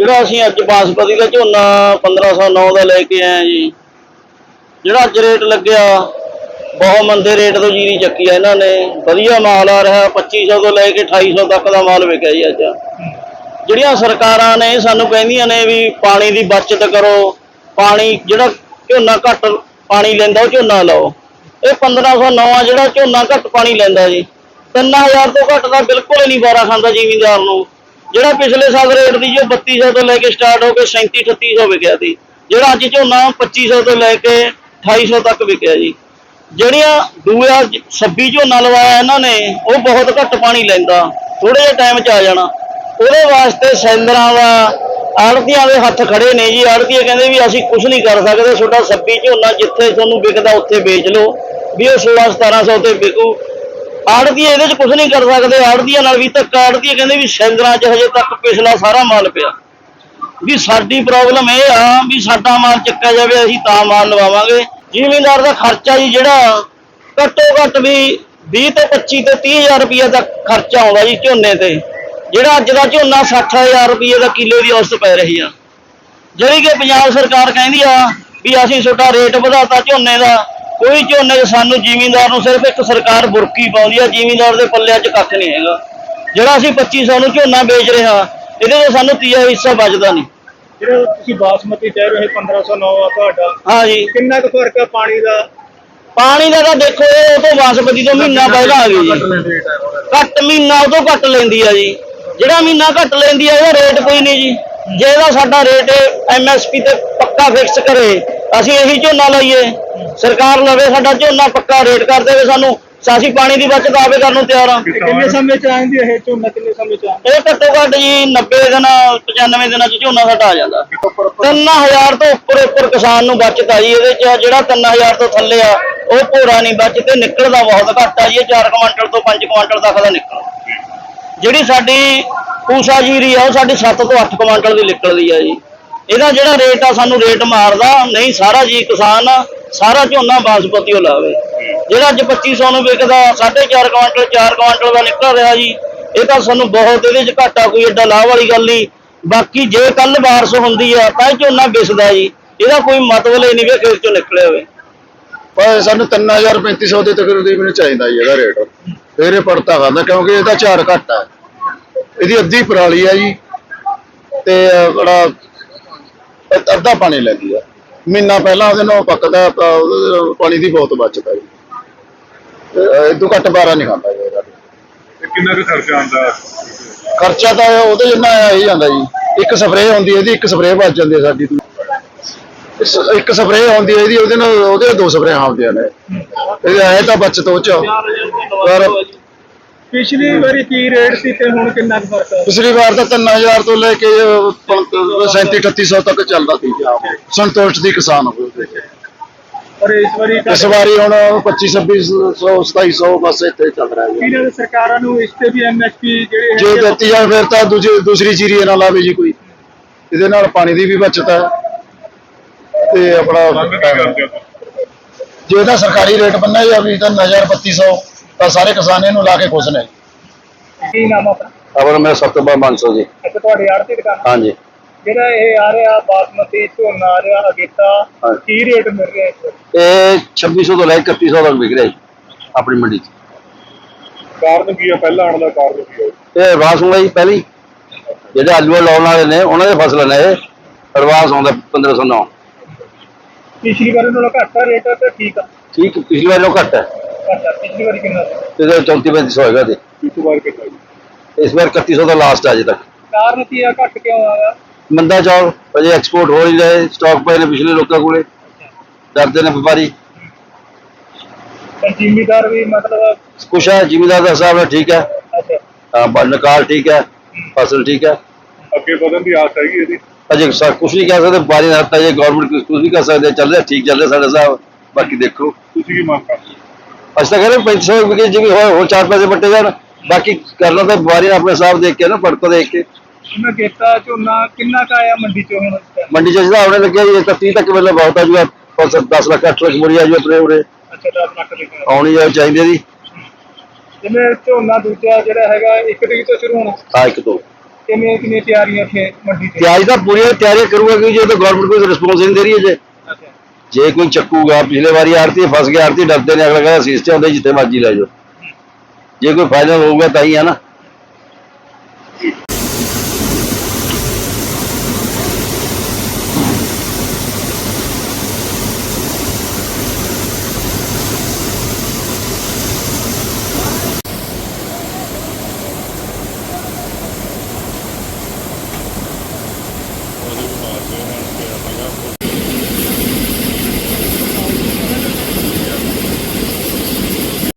ਜਿਹੜਾ ਅਸੀਂ ਅੱਜ ਬਾਸਪਤੀ ਦਾ ਝੋਨਾ 1509 ਦਾ ਲੈ ਕੇ ਆਏ ਹਾਂ ਜੀ, ਜਿਹੜਾ ਅੱਜ ਰੇਟ ਲੱਗਿਆ, ਬਹੁਤ ਮੰਦੇ ਰੇਟ ਤੋਂ ਜੀਰੀ ਚੱਕੀ ਆ ਇਹਨਾਂ ਨੇ। ਵਧੀਆ ਮਾਲ ਆ ਰਿਹਾ 2500 ਤੋਂ ਲੈ ਕੇ 2800 ਤੱਕ ਦਾ ਮਾਲ ਵਿਕਿਆ ਜੀ ਅੱਜ। ਜਿਹੜੀਆਂ ਸਰਕਾਰਾਂ ਨੇ ਸਾਨੂੰ ਕਹਿੰਦੀਆਂ ਨੇ ਵੀ ਪਾਣੀ ਦੀ ਬਚਤ ਕਰੋ, ਪਾਣੀ ਜਿਹੜਾ ਝੋਨਾ ਘੱਟ ਪਾਣੀ ਲੈਂਦਾ, ਉਹ ਝੋਨਾ ਲਾਓ। ਇਹ 1509 ਆ, ਜਿਹੜਾ ਝੋਨਾ ਘੱਟ ਪਾਣੀ ਲੈਂਦਾ ਜੀ। 3000 ਤੋਂ ਘੱਟ ਤਾਂ ਬਿਲਕੁਲ ਹੀ ਨਹੀਂ ਬਾਰਾ ਖਾਂਦਾ ਜ਼ਿਮੀਂਦਾਰ ਨੂੰ। ਜਿਹੜਾ ਪਿਛਲੇ ਸਾਲ ਰੇਟ ਦੀ ਜੋ 3200 ਤੋਂ ਲੈ ਕੇ ਸਟਾਰਟ ਹੋ ਕੇ 37 3800 ਵਿਕਿਆ ਸੀ, ਜਿਹੜਾ ਅੱਜ ਝੋਨਾ 2500 ਤੋਂ ਲੈ ਕੇ 2800 ਤੱਕ ਵਿਕਿਆ ਜੀ। ਜਿਹੜੀਆਂ ਦੂਆ 26 ਝੋਨਾ ਲਵਾਇਆ ਇਹਨਾਂ ਨੇ, ਉਹ ਬਹੁਤ ਘੱਟ ਪਾਣੀ ਲੈਂਦਾ ਥੋੜੇ ਜਿਹਾ ਟਾਈਮ 'ਚ ਆ ਜਾਣਾ। ਉਹਦੇ ਵਾਸਤੇ ਸੈਂਦਰਾਂ ਦਾ, ਆੜਤੀਆਂ ਦੇ ਹੱਥ ਖੜੇ ਨੇ ਜੀ। ਆੜਤੀਏ ਕਹਿੰਦੇ ਵੀ ਅਸੀਂ ਕੁਝ ਨਹੀਂ ਕਰ ਸਕਦੇ, ਤੁਹਾਡਾ 26 ਝੋਨਾ ਜਿੱਥੇ ਤੁਹਾਨੂੰ ਵਿਕਦਾ, ਉੱਥੇ ਵੇਚ ਲਓ। ਵੀ ਉਹ 16 1700 ਤੇ ਵਿਕੂ। ਆੜਤੀਏ ਇਹਦੇ 'ਚ ਕੁਝ ਨਹੀਂ ਕਰ ਸਕਦੇ, ਆੜਤੀਆਂ ਨਾਲ ਵੀ ਧੱਕਾ, ਆੜਤੀਏ ਕਹਿੰਦੇ ਵੀ ਸੈਲਰਾਂ 'ਚ ਹਜੇ ਤੱਕ ਪਿਛਲਾ ਸਾਰਾ ਮਾਲ ਪਿਆ। ਵੀ ਸਾਡੀ ਪ੍ਰੋਬਲਮ ਇਹ ਆ ਵੀ ਸਾਡਾ ਮਾਲ ਚੱਕਿਆ ਜਾਵੇ, ਅਸੀਂ ਤਾਂ ਮਾਲ ਲਵਾਵਾਂਗੇ। ਜ਼ਿਮੀਂਦਾਰ ਦਾ ਖਰਚਾ ਜੀ ਜਿਹੜਾ ਘੱਟੋ ਘੱਟ ਵੀ 20 ਤੋਂ 25 ਤੇ 30000 ਰੁਪਏ ਦਾ ਖਰਚਾ ਆਉਂਦਾ ਜੀ ਝੋਨੇ ਤੇ। ਜਿਹੜਾ ਅੱਜ ਦਾ ਝੋਨਾ 60000 ਰੁਪਏ ਦਾ ਕਿੱਲੇ ਦੀ ਔਸਤ ਪੈ ਰਹੀ ਆ। ਜਿਹੜੀ ਕਿ ਪੰਜਾਬ ਸਰਕਾਰ ਕਹਿੰਦੀ ਆ ਵੀ ਅਸੀਂ ਤੁਹਾਡਾ ਰੇਟ ਵਧਾਤਾ ਝੋਨੇ ਦਾ ਕੋਈ ਝੋਨੇ 'ਚ ਸਾਨੂੰ ਜ਼ਿਮੀਂਦਾਰ ਨੂੰ ਸਿਰਫ ਇੱਕ ਸਰਕਾਰ ਬੁਰਕੀ ਪਾਉਂਦੀ ਆ ਜ਼ਿਮੀਂਦਾਰ ਦੇ ਪੱਲਿਆਂ 'ਚ ਕੱਖ ਨਹੀਂ ਹੈਗਾ। ਜਿਹੜਾ ਅਸੀਂ 2500 ਨੂੰ ਝੋਨਾ ਵੇਚ ਰਿਹਾ ਇਹਦੇ 'ਚ ਸਾਨੂੰ ਤੀਆ ਹਿੱਸਾ ਬਚਦਾ ਨਹੀਂ। ਜਿਹੜਾ ਤੁਸੀਂ ਬਾਸਮਤੀ ਕਹਿ ਰਹੇ 1509 ਆ ਤੁਹਾਡਾ। ਹਾਂ ਜੀ। ਕਿੰਨਾ ਕੁ ਫ਼ਰਕ ਆ ਪਾਣੀ ਦਾ? ਪਾਣੀ ਦਾ ਤਾਂ ਦੇਖੋ ਇਹ ਉਹ ਤੋਂ ਬਾਸਪਤੀ ਤੋਂ ਮਹੀਨਾ ਪਹਿਲਾਂ ਆ ਗਈ ਜੀ। ਘੱਟ ਮਹੀਨਾ ਉਹ ਤੋਂ ਘੱਟ ਲੈਂਦੀ ਆ ਜੀ। ਜਿਹੜਾ ਮਹੀਨਾ ਘੱਟ ਲੈਂਦੀ ਆ ਉਹਦਾ ਰੇਟ ਕੋਈ ਨਹੀਂ ਜੀ। ਜੇ ਇਹਦਾ ਸਾਡਾ ਰੇਟ ਐਮਐਸਪੀ ਤੇ ਪੱਕਾ ਫਿਕਸ ਕਰੇ ਅਸੀਂ ਇਹੀ ਝੋਨਾ ਲਈਏ। ਸਰਕਾਰ ਲਵੇ ਸਾਡਾ ਝੋਨਾ ਪੱਕਾ ਰੇਟ ਕਰ ਦੇਵੇ ਸਾਨੂੰ ਅਸੀਂ ਪਾਣੀ ਦੀ ਬਚਤ ਆਪੇ ਕਰਨ ਨੂੰ ਤਿਆਰ ਆ। ਕਿੰਨੇ ਸਮੇਂ ਚ ਆਉਂਦੀ ਇਹ ਝੋਨਾ ਕਿੰਨੇ ਸਮੇਂ ਚ ਆਉਂਦਾ ਇਹ ਘੱਟੋ ਘੱਟ ਜੀ 90 ਦਿਨ 95 ਦਿਨਾਂ ਚ ਝੋਨਾ ਸਾਡਾ ਆ ਜਾਂਦਾ। 3000 ਤੋਂ ਉੱਪਰ ਉੱਪਰ ਕਿਸਾਨ ਨੂੰ ਬਚਤ ਆ ਜੀ ਇਹਦੇ ਚ ਜਿਹੜਾ 3000 ਤੋਂ ਥੱਲੇ ਆ ਉਹ ਭੋਰਾ ਨਹੀਂ ਬਚਦੇ ਨਿਕਲਦਾ ਬਹੁਤ ਘੱਟ ਆ ਜੀ ਇਹ 4 ਕੁਇੰਟਲ ਤੋਂ 5 ਕੁਇੰਟਲ ਤੱਕ ਦਾ ਨਿਕਲ ਜਿਹੜੀ ਸਾਡੀ ਪੂਸਾ ਜੀਰੀ ਆ ਉਹ ਸਾਡੀ 7 ਤੋਂ 8 ਕੁਇੰਟਲ ਦੀ ਨਿਕਲਦੀ ਆ ਜੀ। ਇਹਦਾ ਜਿਹੜਾ ਰੇਟ ਆ ਸਾਨੂੰ ਰੇਟ ਮਾਰਦਾ ਨਹੀਂ ਸਾਰਾ ਜੀ ਕਿਸਾਨ ਸਾਰਾ ਝੋਨਾ ਬਾਸਪਤੀ ਉਹ ਲਾਵੇ। ਜਿਹੜਾ ਅੱਜ 2500 ਨੂੰ ਵਿਕਦਾ 4.5 ਕੁਇੰਟਲ 4 ਕੁਇੰਟਲ ਦਾ ਨਿਕਲ ਰਿਹਾ ਜੀ, ਇਹ ਤਾਂ ਸਾਨੂੰ ਬਹੁਤ ਇਹਦੇ 'ਚ ਘਾਟਾ ਕੋਈ ਏਡਾ ਲਾਭ ਵਾਲੀ ਗੱਲ ਨਹੀਂ। ਬਾਕੀ ਜੇ ਕੱਲ ਬਾਰਿਸ਼ ਹੁੰਦੀ ਆ, ਤਾਂ ਝੋਨਾ ਵਿਸਦਾ ਜੀ। ਇਹਦਾ ਕੋਈ ਮਤਲਬ ਹੀ ਨਹੀਂ ਵੀ ਖੇਤ 'ਚੋਂ ਨਿਕਲਿਆ ਹੋਵੇ। ਪਰ ਸਾਨੂੰ 3000 3500 ਦੇ ਤਕਰੀਬਨ ਚਾਹੀਦਾ ਜੀ ਇਹਦਾ ਰੇਟ। ਫਿਰ ਇਹ ਪੜਤਾ ਕਰਦਾ ਕਿਉਂਕਿ ਇਹਦਾ ਝਾੜ ਘੱਟ। ਆ ਇਹਦੀ ਅੱਧੀ ਪਰਾਲੀ ਆ ਜੀ, ਤੇ ਬੜਾ ਅੱਧਾ ਪਾਣੀ ਲੈਂਦੀ ਆ। ਮਹੀਨਾ ਪਹਿਲਾਂ ਉਹਦੇ ਨਾਲ ਪੱਕਦਾ ਤਾਂ ਉਹਦੇ ਨਾਲ ਪਾਣੀ ਦੀ ਬਹੁਤ ਬਚਤ ਤੇ ਇਦੋਂ ਘੱਟ ਬਾਰਾ ਨਹੀਂ ਖਾਂਦਾ ਜੀ ਇਹਦਾ। ਤੇ ਕਿੰਨਾ ਕੁ ਖਰਚਾ ਆਉਂਦਾ? ਖਰਚਾ ਤਾਂ ਉਹਦੇ ਜਿੰਨਾ ਆ ਹੀ ਜਾਂਦਾ ਜੀ। ਇੱਕ ਸਪਰੇਅ ਹੁੰਦੀ ਹੈ ਇਹਦੀ ਇੱਕ ਸਪਰੇਅ ਬਚ ਜਾਂਦੀ ਹੈ ਸਾਡੀ ਇਸ- ਇੱਕ ਸਪਰੇਅ ਹੁੰਦੀ ਹੈ ਇਹਦੀ ਉਹਦੇ ਨਾਲ ਉਹਦੇ ਦੋ ਸਪਰੇਅ ਹੁੰਦੀਆਂ ਨੇ। ਇਹ ਐ ਤਾਂ ਬਚਤ ਉਹ ਚ ਪਰ ਪਿਛਲੀ ਵਾਰੀ ਕੀ ਰੇਟ ਸੀ ਤੇ ਹੁਣ ਕਿੰਨਾ ਕੁ ਫ਼ਰਕ ਆ? ਪਿਛਲੀ ਵਾਰ ਤਾਂ 3000 ਤੋਂ ਲੈ ਕੇ 37 3800 ਤੱਕ ਚੱਲਦਾ ਸੀ। ਸੰਤੋਸ਼ ਦੀ ਕਿਸਾਨ ਹੋਵੇ ਪਰ ਇਸ ਵਾਰੀ ਇਸ ਵਾਰੀ ਹੁਣ 25 2600 2700 ਬਸ ਇੱਥੇ ਚੱਲ ਰਿਹਾ ਜੀ। ਇਹਨਾਂ ਦੇ ਸਰਕਾਰਾਂ ਨੂੰ ਇਸ ਤੇ ਵੀ ਐਮਐਸਪੀ ਜਿਹੜੇ ਜੇ ਦਿੱਤੀ ਜਾਵੇ ਫਿਰ ਤਾਂ ਦੂਜੀ ਦੂਸਰੀ ਚੀਰੀ ਇਹ ਨਾ ਲਾਵੇ ਜੀ ਕੋਈ। ਇਹਦੇ ਨਾਲ ਪਾਣੀ ਦੀ ਵੀ ਬਚਤ ਹੈ। ਤੇ ਆਪਣਾ ਹੋ ਜੇ ਇਹਦਾ ਸਰਕਾਰੀ ਰੇਟ ਬੰਨਿਆ ਜਾਵੇ ਤਾਂ 3200 ਤਾਂ ਸਾਰੇ ਕਿਸਾਨ ਇਹਨੂੰ ਲਾ ਕੇ ਖੁਸ਼ ਨੇ। ਕੀ ਨਾਮ ਆ ਆਪਣਾ? ਆਪਣਾ ਮੈਂ ਸਤਿੰਬਰ ਮਾਨਸੋ ਜੀ। ਅੱਛਾ ਤੁਹਾਡੀ ਆੜਤੀ ਦੁਕਾਨ? ਹਾਂਜੀ। ਜਿਹੜਾ ਇਹ ਆ ਰਿਹਾ ਬਾਸਮਤੀ ਝੋਨਾ ਆ ਰਿਹਾ ਅਗੇਤਾ। ਕੀ ਰੇਟ ਮਿਲ ਰਿਹਾ ਇਸ ਵਾਰੀ ਇਹ 2600 ਤੋਂ ਲੈ ਕੇ 3100 ਤੱਕ ਵਿਕ ਰਿਹਾ ਜੀ ਆਪਣੀ ਮੰਡੀ 'ਚ। ਕਾਰਨ ਕੀ ਆ? ਪਹਿਲਾਂ ਆਉਣ ਦਾ ਕਾਰਨ ਕੀ ਆ? ਇਹ ਐਡਵਾਂਸ ਹੁੰਦਾ ਜੀ ਪਹਿਲੀ। ਜਿਹੜੇ ਆਲੂ ਲਾਉਣ ਵਾਲੇ ਨੇ ਉਹਨਾਂ ਦੇ ਫਸਲ ਨੇ ਇਹ। ਐਡਵਾਂਸ ਆਉਂਦਾ 1509 ਪਿਛਲੀ ਵਾਰੀ ਨਾਲੋਂ ਘੱਟ ਆ ਰੇਟ ਤੇ ਠੀਕ ਆ। ਠੀਕ ਪਿਛਲੀ ਵਾਰ ਨਾਲੋਂ ਘੱਟ ਹੈ ਆ ਪਿਛਲੀ ਵਾਰੀ ਕਿੰਨਾ ਸੀ ਤੇ 34 3500 ਹੋਏਗਾ ਤੇ। ਇਸ ਵਾਰ ਕਿੰਨਾ ਜੀ ਇਸ ਵਾਰ 3100 ਦਾ ਲਾਸਟ ਹੈ ਅਜੇ ਤੱਕ। ਕਾਰਨ ਕੀ ਆ ਘੱਟ ਕਿਉਂ ਆਇਆ ਮੰਦਾ ਚੌਲ ਅਜੇ ਐਕਸਪੋਰਟ ਹੋ ਨਹੀਂ ਰਹੇ ਸਟਾਕ ਪਏ ਨੇ ਪਿਛਲੇ ਲੋਕਾਂ ਕੋਲੇ। ਡਰਦੇ ਨੇ ਵਪਾਰੀ। ਜ਼ਿਮੀਦਾਰ ਵੀ ਮਤਲਬ ਕੁਛ ਹੈ ਜ਼ਿਮੀਦਾਰ ਦਾ ਹਿਸਾਬ ਨਾਲ ਠੀਕ ਹੈ ਅੱਛਾ। ਹਾਂ, ਬ- ਨਿਕਾਲ ਠੀਕ ਹੈ ਫਸਲ ਠੀਕ ਹੈ ਅੱਗੇ ਵਧਣ ਦੀ ਆਸ ਹੈਗੀ ਇਹਦੀ। ਅਜੇ ਸਾ ਕੁਛ ਨਹੀਂ ਕਹਿ ਸਕਦੇ ਦਾ ਹੱਥ ਹੈ ਜੇ ਗਵਰਨਮੈਂਟ ਕੁਛ ਕੁਛ ਨਹੀਂ ਕਰ ਸਕਦੇ ਚੱਲ ਰਿਹਾ ਠੀਕ ਚੱਲ ਰਿਹਾ ਸਾਡਾ ਹਿਸਾਬ। ਬਾਕੀ ਦੇਖੋ। ਤੁਸੀਂ ਕੀ ਮੰਗ ਕਰਦੇ? ਹੋ? ਅਸੀਂ ਤਾਂ ਕਹਿੰਦੇ 500 ਵਿਕੇ ਜਿਵੇਂ ਹੋਏ ਹੋਰ ਚਾਰ ਪੈਸੇ ਵੱਟੇ ਜਾਣ। ਬਾਕੀ ਕਰਨਾ ਤਾਂ ਨੇ ਆਪਣੇ ਹਿਸਾਬ ਦੇਖ ਕੇ ਨਾ ਪੜਤਾ ਦੇਖ ਕੇ। ਇਹਨਾਂ ਗੇਤਾ ਝੋਨਾ ਕਿੰਨਾ ਕਾ ਆਇਆ ਮੰਡੀ ਚੋਂ ਹੁਣ? ਮੰਡੀ ਚ ਜਿਹੜਾ ਆਉਣੇ ਲੱਗਿਆ ਜੀ ਇਹ ਤਾਂ 30 ਤੱਕ ਵੇਲੇ ਬਹੁਤ ਆ ਜੂਗਾ 10 ਲੱਖ 8 ਲੱਖ ਮੁੜੀ ਆ ਜੂ ਆਪਣੇ ਉਰੇ। ਅੱਛਾ 10 ਲੱਖ ਦੇ। ਆਉਣੀ ਜਾ ਚਾਹੀਦੀ ਦੀ ਜਿਵੇਂ ਝੋਨਾ ਦੂਜਾ ਜਿਹੜਾ ਹੈਗਾ ਇੱਕ ਤਰੀਕ ਤੋਂ ਸ਼ੁਰੂ ਹੋਣਾ। ਆ ਇੱਕ ਤੋਂ ਕਿੰਨੀਆਂ ਕਿੰਨੀਆਂ ਤਿਆਰੀਆਂ ਇੱਥੇ ਮੰਡੀ ਤੇ? ਤਿਆਰੀ ਤਾਂ ਪੂਰੀਆਂ ਤਿਆਰੀਆਂ ਕਰੂਗਾ ਕਿ ਜੇ ਤਾਂ ਗਵਰਨਮੈਂਟ ਕੋਈ ਰਿਸਪੌਂਸ ਨਹੀਂ ਦੇ ਰਹੀ ਹੈ ਜੇ ਜੇ ਕੋਈ ਚੱਕੂਗਾ, ਪਿਛਲੇ ਵਾਰੀ ਆੜਤੀ ਫਸ ਗਿਆ ਆੜਤੀ ਡਰਦੇ ਨੇ, ਅਗਲਾ ਕਹਿੰਦਾ ਸੀਸ ਤੇ ਆਉਂਦੇ, ਜਿੱਥੇ ਮਰਜ਼ੀ ਲੈ ਜਾਓ। ਜੇ ਕੋਈ ਫਾਈਨਲ ਹੋਊਗਾ ਤਾਂ ਹੀ ਹੈ ਨਾ। ਉਹਦੇ ਮਾਰਦੇ ਹਨ ਕਿ ਅਗਲਾ